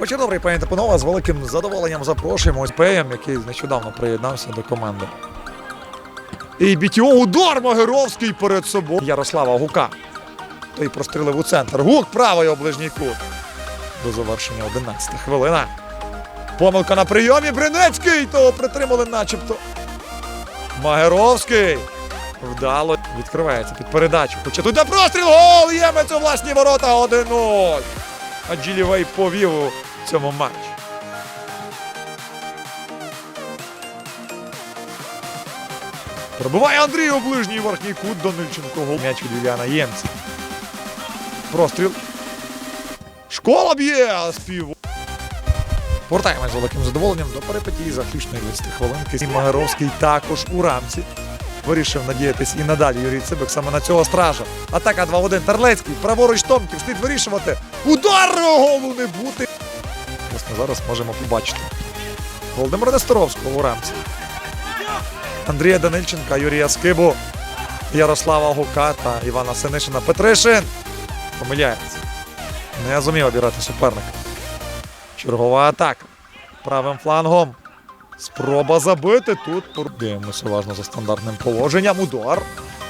Вечір добрий, пані та з великим задоволенням запрошуємо ось Пеєм, який нещодавно приєднався до команди. І бітьо удар Магеровський перед собою. Ярослава Гука. Той прострілив у центр. Гук правий оближній кут. До завершення 11 хвилина. Помилка на прийомі. Бринецький. Того притримали начебто. Магеровський. Вдало відкривається під передачу. Хоча тут де простріл. Гол! Ємець у власні ворота 1-0. А Джилівей повів цьому матчі. Пробиває Андрій у ближній верхній кут Данильченко. Гол. М'яч від Юліана Ємця. Простріл. Школа б'є! Спів. Повертаємось з великим задоволенням до перипетії заключної 20 хвилинки. Магаровський також у рамці. Вирішив надіятись і надалі Юрій Цибик саме на цього стража. Атака 2-1. Терлецький. Праворуч Томків. Слід вирішувати. Удар голу не бути. Зараз можемо побачити. Володимира Нестеровського у рамці. Андрія Данильченка, Юрія Скибу, Ярослава Гука та Івана Синишина. Петришин помиляється. Не зумів обірати суперника. Чергова атака. Правим флангом. Спроба забити. Тут дивимося уважно за стандартним положенням. Удар.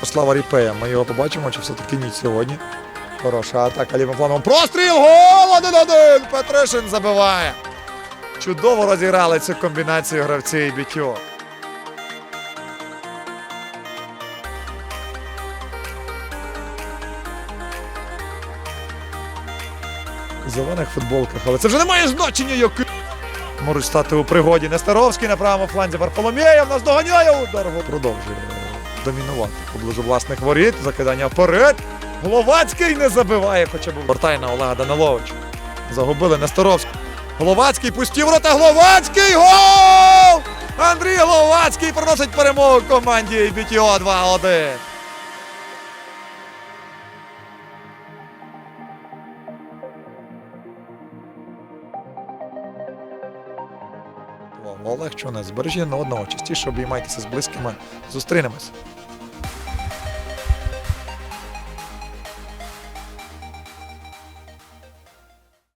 Слава Ріпея. Ми його побачимо, чи все-таки ні сьогодні. Хороша атака лівим флангом. Простріл! Гол! 1-1! Петришин забиває. Чудово розіграли цю комбінацію гравці і бітьо. Зелених футболках, але це вже не має значення, який. Можуть стати у пригоді. Нестеровський на правому фланзі Варфоломєєв нас доганяє удар. Продовжує домінувати Поблизу власних воріт. Закидання вперед. Головацький не забиває, хоча б вертає на Олега Даниловича. Загубили Несторовську. Головацький пустів рота. Головацький гол! Андрій Головацький приносить перемогу команді БТО 2-1. Олег Чонець, збережі, на одного частіше обіймайтеся з близькими. Зустрінемось.